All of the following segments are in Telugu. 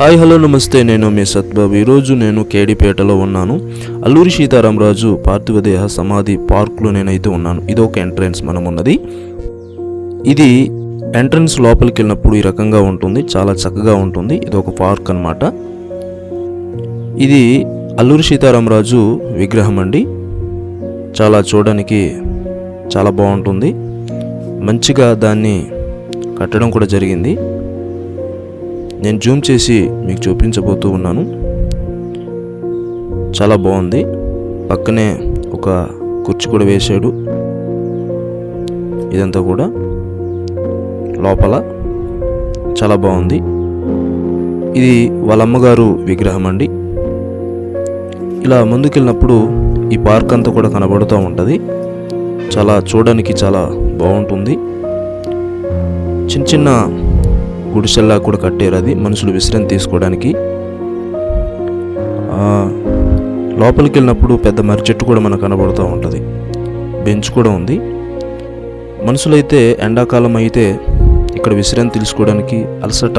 హాయ్ హలో నమస్తే. నేను మీ సత్బాబు. ఈరోజు నేను కేడిపేటలో ఉన్నాను. అల్లూరి సీతారామరాజు పార్థివదేహ సమాధి పార్క్లో నేనైతే ఉన్నాను. ఇది ఒక ఎంట్రన్స్ మనం ఉన్నది. ఇది ఎంట్రన్స్ లోపలికి వెళ్ళినప్పుడు ఈ రకంగా ఉంటుంది. చాలా చక్కగా ఉంటుంది. ఇది ఒక పార్క్ అనమాట ఇది అల్లూరి సీతారామరాజు విగ్రహం అండి. చాలా చూడడానికి చాలా బాగుంటుంది. మంచిగా దాన్ని కట్టడం కూడా జరిగింది. నేను జూమ్ చేసి మీకు చూపించబోతూ ఉన్నాను. చాలా బాగుంది. పక్కనే ఒక కుర్చీ కూడా వేశాడు. ఇదంతా కూడా లోపల. చాలా బాగుంది. ఇది వాళ్ళ అమ్మగారు విగ్రహం అండి. ఇలా ముందుకెళ్ళినప్పుడు ఈ పార్క్ అంతా కూడా కనబడుతూ ఉంటుంది. చాలా చూడడానికి చాలా బాగుంటుంది. చిన్న చిన్న గుడిసెల్లా కూడా కట్టారు అది. మనుషులు విశ్రాంతి తీసుకోవడానికి. లోపలికి వెళ్ళినప్పుడు పెద్ద మర్రి చెట్టు కూడా మనకు కనబడుతూ ఉంటుంది. బెంచ్ కూడా ఉంది. మనుషులైతే ఎండాకాలం అయితే ఇక్కడ విశ్రాంతి తీసుకోవడానికి అలసట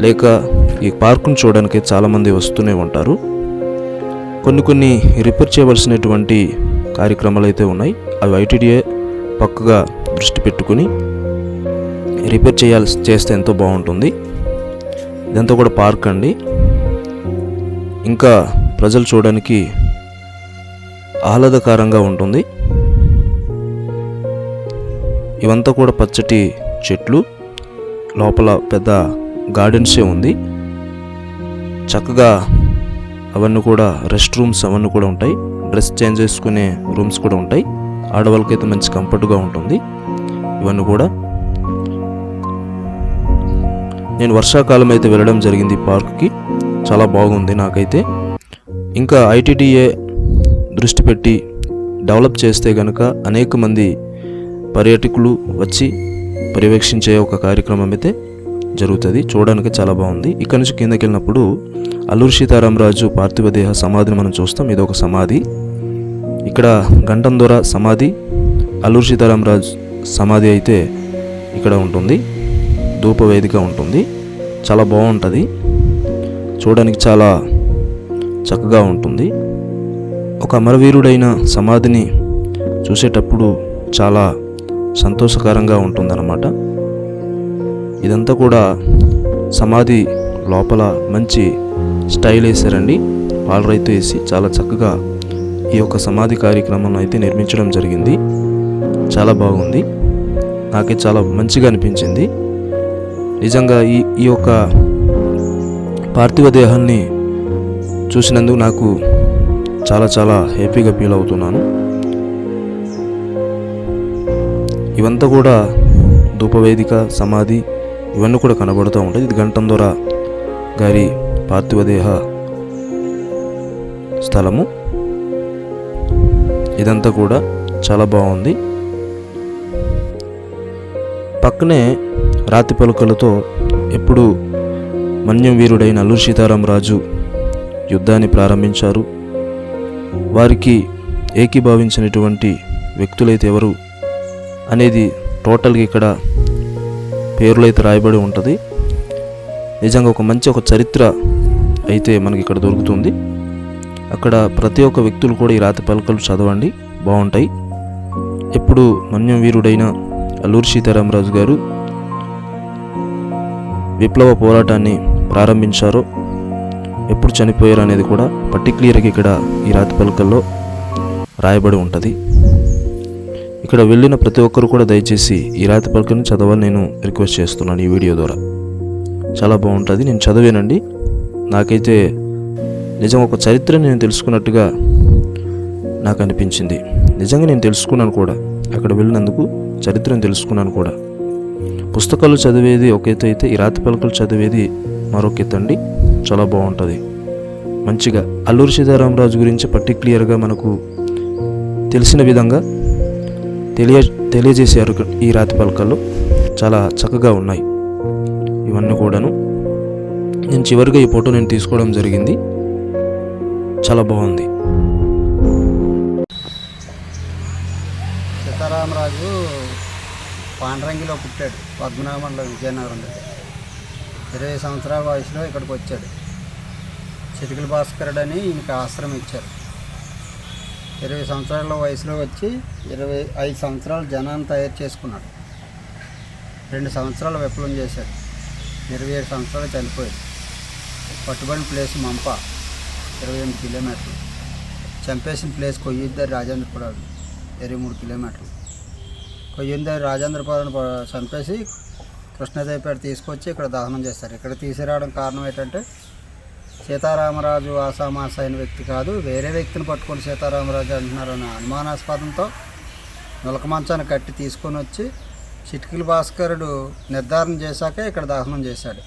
లేక ఈ పార్కును చూడడానికి చాలామంది వస్తూనే ఉంటారు. కొన్ని కొన్ని రిపేర్ చేయవలసినటువంటి కార్యక్రమాలు అయితే ఉన్నాయి. అవి ఐటీడీఏ పక్కగా దృష్టి పెట్టుకుని రిపేర్ చేయాల్సి చేస్తే ఎంతో బాగుంటుంది. ఇదంతా కూడా పార్క్ అండి. ఇంకా ప్రజలు చూడడానికి ఆహ్లాదకరంగా ఉంటుంది. ఇవంతా కూడా పచ్చటి చెట్లు. లోపల పెద్ద గార్డెన్సే ఉంది. చక్కగా అవన్నీ కూడా రెస్ట్ రూమ్స్ అవన్నీ కూడా ఉంటాయి. డ్రెస్ చేంజ్ చేసుకునే రూమ్స్ కూడా ఉంటాయి. ఆడవాళ్ళకైతే మంచి కంఫర్ట్గా ఉంటుంది. ఇవన్నీ కూడా. నేను వర్షాకాలం అయితే వెళ్ళడం జరిగింది పార్క్కి. చాలా బాగుంది నాకైతే. ఇంకా ఐటీడీఏ దృష్టి పెట్టి డెవలప్ చేస్తే కనుక అనేక మంది పర్యాటకులు వచ్చి పర్యవేక్షించే ఒక కార్యక్రమం అయితే జరుగుతుంది. చూడడానికి చాలా బాగుంది. ఇక్కడ నుంచి కిందకి వెళ్ళినప్పుడు అల్లూరి సీతారామరాజు పార్థివదేహ సమాధిని మనం చూస్తాం. ఇది ఒక సమాధి. ఇక్కడ గంటందొర సమాధి అల్లూరి సీతారామరాజు సమాధి అయితే ఇక్కడ ఉంటుంది. ధూపవేదిక ఉంటుంది. చాలా బాగుంటుంది. చూడడానికి చాలా చక్కగా ఉంటుంది. ఒక అమరవీరుడైన సమాధిని చూసేటప్పుడు చాలా సంతోషకరంగా ఉంటుందన్నమాట. ఇదంతా కూడా సమాధి లోపల మంచి స్టైల్ వేశారండి. పాలరైతు వేసి చాలా చక్కగా ఈ యొక్క సమాధి కార్యక్రమం అయితే నిర్మించడం జరిగింది. చాలా బాగుంది. నాకే చాలా మంచిగా అనిపించింది. నిజంగా ఈ ఈ యొక్క పార్థివ దేహాన్ని చూసినందుకు నాకు చాలా చాలా హ్యాపీగా ఫీల్ అవుతున్నాను. ఇవంతా కూడా ధూపవేదిక సమాధి ఇవన్నీ కూడా కనబడుతూ ఉంటాయి. ఇది గంటం గారి పార్థివ దేహ స్థలము. ఇదంతా కూడా చాలా బాగుంది. పక్కనే రాతి పలుకలతో ఎప్పుడు మన్యం వీరుడైన అల్లూరి సీతారామరాజు యుద్ధాన్ని ప్రారంభించారు. వారికి ఏకీభావించినటువంటి వ్యక్తులైతే ఎవరు అనేది టోటల్గా ఇక్కడ పేర్లు అయితే రాయబడి ఉంటుంది. నిజంగా ఒక మంచి ఒక చరిత్ర అయితే మనకి ఇక్కడ దొరుకుతుంది. అక్కడ ప్రతి ఒక్క వ్యక్తులు కూడా ఈ రాతి పలకలు చదవండి బాగుంటాయి. ఎప్పుడు మన్యం వీరుడైన అల్లూరి సీతారామరాజు గారు విప్లవ పోరాటాన్ని ప్రారంభించారో ఎప్పుడు చనిపోయారు అనేది కూడా పర్టిక్యులర్గా ఇక్కడ ఈ రాతి పలకల్లో రాయబడి ఉంటుంది. ఇక్కడ వెళ్ళిన ప్రతి ఒక్కరు కూడా దయచేసి ఈ రాతి పలకని చదవాలని నేను రిక్వెస్ట్ చేస్తున్నాను ఈ వీడియో ద్వారా. చాలా బాగుంటుంది. నేను చదివానండి. నాకైతే నిజం ఒక చరిత్ర నేను తెలుసుకున్నట్టుగా నాకు అనిపించింది. నిజంగా నేను తెలుసుకున్నాను కూడా. అక్కడ వెళ్ళినందుకు చరిత్రను తెలుసుకున్నాను కూడా. పుస్తకాలు చదివేది ఒక ఎత్తు అయితే ఈ రాతి పలకలు చదివేది మరొక ఎత్తు అండి. చాలా బాగుంటుంది. మంచిగా అల్లూరి సీతారామరాజు గురించి పర్టిక్యులర్గా మనకు తెలిసిన విధంగా తెలియ తెలియజేశారు ఈ రాతి పలకలు. చాలా చక్కగా ఉన్నాయి. ఇవన్నీ కూడాను నేను చివరిగా ఈ ఫోటో నేను తీసుకోవడం జరిగింది. చాలా బాగుంది. సీతారామరాజు పాండరంగిలో పుట్టాడు. పద్మనాభంలో విజయనగరం దగ్గర. ఇరవై సంవత్సరాల వయసులో ఇక్కడికి వచ్చాడు. చిటికల భాస్కరుడు అని ఈయనకి ఆశ్రమం ఇచ్చారు. ఇరవై సంవత్సరాల వయసులో వచ్చి ఇరవై ఐదు సంవత్సరాలు జనాన్ని తయారు చేసుకున్నాడు. రెండు సంవత్సరాలు విప్లవం చేశాడు. ఇరవై ఏడు సంవత్సరాలు చనిపోయాడు. పట్టుబడిన ప్లేస్ మంప ఇరవై ఎనిమిది కిలోమీటర్లు. చంపేసిన ప్లేస్ కొయ్యిద్ది రాజేంద్ర కూడా ఇరవై మూడు కిలోమీటర్లు. కొయ్యిందరి రాజేంద్రపురం చంపేసి కృష్ణదేవిపేట తీసుకొచ్చి ఇక్కడ దహనం చేస్తారు. ఇక్కడ తీసుకురావడం కారణం ఏంటంటే సీతారామరాజు ఆసామాస అయిన వ్యక్తి కాదు వేరే వ్యక్తిని పట్టుకొని సీతారామరాజు అంటున్నారన్న అనుమానాస్పదంతో నులక మంచాన్ని కట్టి తీసుకొని వచ్చి చిటికల భాస్కరుడు నిర్ధారణ చేశాక ఇక్కడ దహనం చేశాడు.